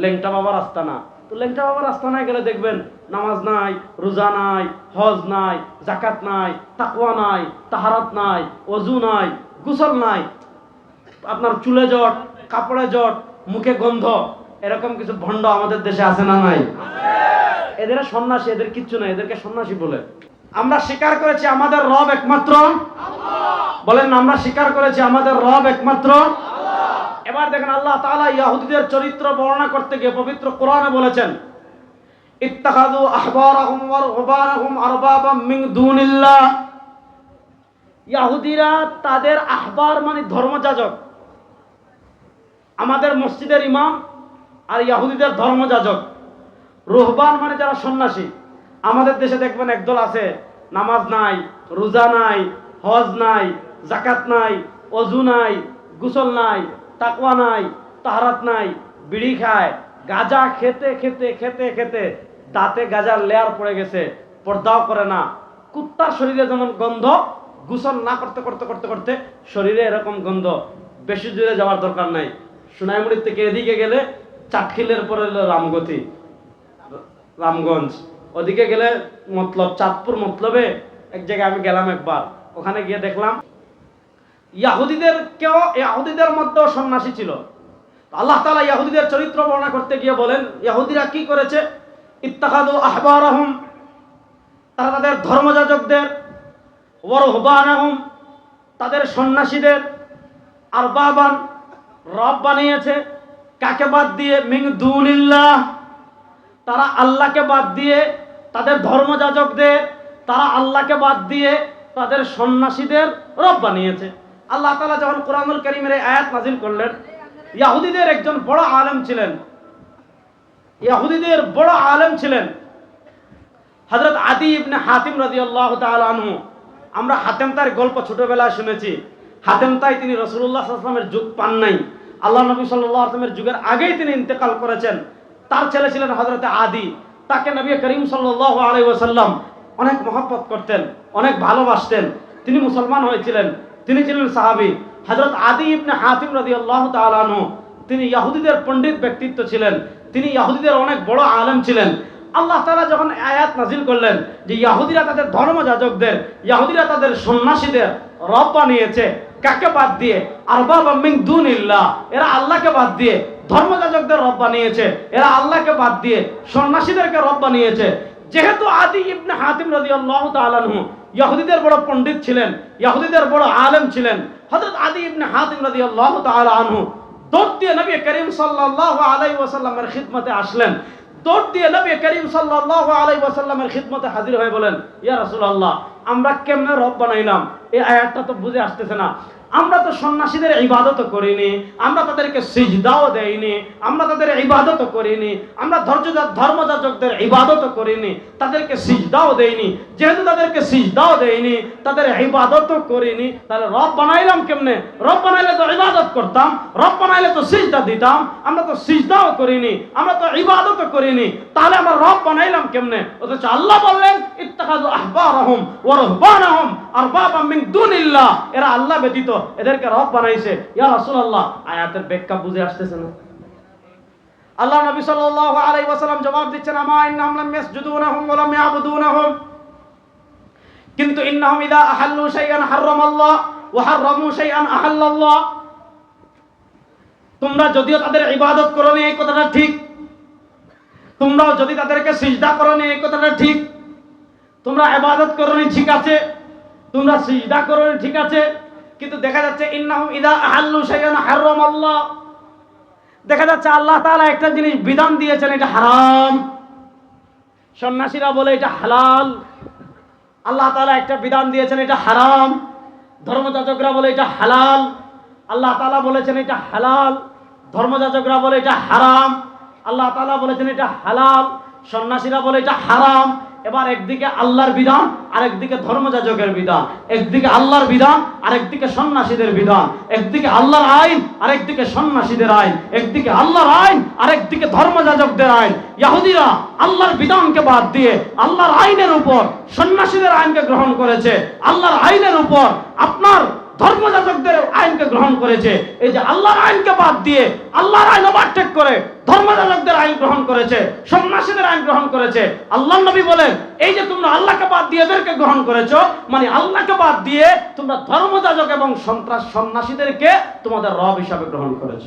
লেংটা বাবার আস্তানা তো লেংটা বাবার আস্তানায় গেলে দেখবেন নামাজ নাই, রোজা নাই, হজ নাই জাকাত নাই, তাকওয়া নাই, তাহারাত নাই, অজু নাই, গোসল নাই। আপনার চুলে জট, কাপড়ে জট, মুখে গন্ধ, এরকম কিছু ভণ্ড আমাদের দেশে আছে না নাই? এদের সন্ন্যাসী, এদের কিচ্ছু নাই, এদেরকে সন্ন্যাসী বলে। আমরা স্বীকার করেছি আমাদের রব একমাত্র। বলেন আমরা স্বীকার করেছি আমাদের রব একমাত্র। এবার দেখেন আল্লাহ তাআলা ইয়াহুদীদের চরিত্র বর্ণনা করতে গিয়ে পবিত্র কোরআনে বলেছেন, ইত্তাখাযু আহবারাহুম ওয়া রুহবানাহুম আরবাবাম মিন দুনিল্লাহ। ইয়াহুদিরা তাদের আহবার মানে ধর্মযাজক। আমাদের মসজিদের ইমাম আর ইয়াহুদিদের ধর্মযাজক। রোহবান মানে যারা সন্ন্যাসী। আমাদের দেশে দেখবেন একদল আছে, নামাজ নাই, রোজা নাই, হজ নাই জাকাত নাই অজু নাই, গোসল নাই তাকওয়া নাই, তাহারাত নাই, বিড়ি খায়, গাজা খেতে খেতে খেতে খেতে দাঁতে গাজার লেয়ার পড়ে গেছে, পর্দাও করে না। কুত্তার শরীরে যেমন গন্ধ, গোসল না করতে করতে করতে করতে শরীরে এরকম গন্ধ, বেশি দূরে যাওয়ার দরকার নাই। সোনাইমুড়ির থেকে এদিকে গেলে চাটখিলের পরে হলো রামগতি, রামগঞ্জ। ওদিকে গেলে মতলব, চাঁদপুর মতলবে, এক জায়গায় আমি গেলাম একবার। ওখানে গিয়ে দেখলাম ইয়াহুদিদের কেউ ইয়াহুদিদের মধ্যেও সন্ন্যাসী ছিল। আল্লাহ তালা ইয়াহুদিদের চরিত্র বর্ণনা করতে গিয়ে বলেন, ইয়াহুদিরা কি করেছে? ইত্তাখাদু আহম তারা তাদের ধর্মযাজকদের, ওয়ারহবানাহুম, তাদের সন্ন্যাসীদের আর বাবান রব বানিয়েছে। কাকে বাদ দিয়ে? মিং দুনিল্লাহ, তারা আল্লাহকে বাদ দিয়ে তাদের ধর্মযাজকদের, তারা আল্লাহকে বাদ দিয়ে তাদের সন্ন্যাসীদের রব বানিয়েছে। আল্লাহ তালা যখন কোরআনুল করিমের আয়াত নাজিল করলেন, ইয়াহুদীদের একজন বড় আলেম ছিলেন। ইয়াহুদীদের বড় আলেম ছিলেন হযরত আদি ইবনে হাতিম রাদিয়াল্লাহু তাআলা আনহু। আমরা হাতেম তার গল্প ছোটবেলায় শুনেছি। হাতেম তাই তিনি রসুল্লাহ আসলামের যুগ পান নাই। আল্লাহ নবী সাল্লাহ আসলামের যুগের আগেই তিনি ইন্তেকাল করেছেন। তার ছেলে ছিলেন হজরতে আদি। তাকে নবী করিম সাল্লাহ আলাই ওসাল্লাম অনেক মহব্বত করতেন, অনেক ভালোবাসতেন। তিনি মুসলমান হয়েছিলেন। তিনি ছিলেন সাহাবি। হজরত আদি ইবনে হাতিম রাদি আল্লাহ তালানহ তিনি ইয়াহুদিদের পণ্ডিত ব্যক্তিত্ব ছিলেন। তিনি ইয়াহুদিদের অনেক বড় আলেম ছিলেন। আল্লাহ তাআলা যখন আয়াত নাজিল করলেন যে ইয়াহুদিরা তাদের ধর্মযাজকদের, ইয়াহুদিরা তাদের সন্ন্যাসীদের রব বানিয়েছে, কাকে বাদ দিয়ে? আরবাব মিন দুনিল্লাহ। এরা আল্লাহকে বাদ দিয়ে ধর্মযাজকদের রব বানিয়েছে। এরা আল্লাহকে বাদ দিয়ে সন্ন্যাসীদেরকে রব বানিয়েছে। যেহেতু আদি ইবনে হাতিম তাআলা আনহু ইয়াহুদিদের বড় পণ্ডিত ছিলেন, ইয়াহুদিদের বড় আলেম ছিলেন, হযরত আদি ইবনে হাতিম রাদিয়াল্লাহু তাআলা আনহু দৌড় দিয়ে নবী করিম আলাইহি ওয়াসাল্লামের খিদমতে আসলেন। দৌড় দিয়ে নবী করিম সাল্লাল্লাহু আলাইহি ওয়াসাল্লামের খিদমতে হাজির হয়ে বলেন, ইয়া রাসূলুল্লাহ, আমরা কেমনে রব বানাইলাম? এই আয়াতটা তো বুঝে আসতেছে না। আমরা তো সন্ন্যাসীদের ইবাদত করিনি, আমরা তাদেরকে সিজদাও দেইনি, আমরা তাদের ইবাদত করিনি, আমরা ধৈর্য ধর্মযাজকদের ইবাদত করিনি, তাদেরকে সিজদাও দেইনি। যেহেতু তাদেরকে সিজদাও দেইনি, তাদের ইবাদত করিনি, তাহলে রব বানাইলাম কেমনে? রব বানাইলে তো ইবাদত করতাম, রব বানাইলে তো সিজদা দিতাম, আমরা তো সিজদাও করিনি, আমরা তো ইবাদত করিনি, তাহলে আমরা রব বানাইলাম কেমনে? অথচ আল্লাহ বললেন, ইত্তাখাযু আহবারাহুম ওয়া রুহবানাহুম। আরবাবাম মিন দুনিল্লাহ, এরা আল্লাহ ব্যতীত এদেরকে রব বানাইছে। ইয়া রাসূলুল্লাহ, আয়াতের ব্যাখ্যা বুঝে আসতেছে না। আল্লাহ নবী সাল্লাল্লাহু আলাইহি ওয়াসাল্লাম জবাব দিচ্ছেন, আমা ইন্নাহুম লাম ইয়াসজুদুনাহুম ওয়া লাম ইয়াবুদুনাহুম। কিন্তু ইন্নাহুম ইদা আহাল্লু শাইআন হারামাল্লাহ ওয়া হারামু শাইআন আহাল্লাল্লাহ। তোমরা যদিও তাদের ইবাদত করো নি এই কথাটা ঠিক। তোমরাও যদি তাদেরকে সিজদা করো নি এই কথাটা ঠিক। তোমরা ইবাদত করো নি ঠিক আছে। তোমরা সিজদা করো, ঠিক আছে? কিন্তু দেখা যাচ্ছে ইন্নাহুম ইদা আহাল্লু শাইআন হারামাল্লাহ। দেখা যাচ্ছে আল্লাহ তাআলা একটা জিনিস বিধান দিয়েছেন, এটা হারাম। সন্ন্যাসীরা বলে এটা হালাল। আল্লাহ তাআলা একটা বিধান দিয়েছেন, এটা হারাম। ধর্মযাজকরা বলে এটা হালাল। আল্লাহ তাআলা বলেছেন এটা হালাল। ধর্মযাজকরা বলে এটা হারাম। আল্লাহ তাআলা বলেছেন এটা হালাল। সন্ন্যাসীরা বলে এটা হারাম। এবার একদিকে আল্লাহর বিধান আর একদিকে ধর্মযাজকের বিধান। একদিকে আল্লাহর বিধান আর একদিকে সন্ন্যাসীদের বিধান। একদিকে আল্লাহর আইন আর একদিকে সন্ন্যাসীদের আইন। একদিকে আল্লাহর আইন আর একদিকে ধর্মযাজকদের আইন। ইহুদিরা আল্লাহর বিধানকে বাদ দিয়ে আল্লাহর আইনের উপর সন্ন্যাসীদের আইনকে গ্রহণ করেছে। আল্লাহর আইনের উপর আপনার ধর্মযাজকদের গ্রহণ করেছে। এই যে আল্লাহর আইনকে বাদ দিয়ে আল্লাহর আইন ওভারটেক করে ধর্মযাজকদের আইন গ্রহণ করেছে, সন্ন্যাসীদের আইন গ্রহণ করেছে, আল্লাহ নবী বলেন, এই যে তোমরা আল্লাহকে বাদ দিয়ে এদেরকে গ্রহণ করেছ মানে আল্লাহকে বাদ দিয়ে তোমরা ধর্মযাজক এবং সন্ত্রাস সন্ন্যাসীদেরকে তোমাদের রব হিসাবে গ্রহণ করেছ।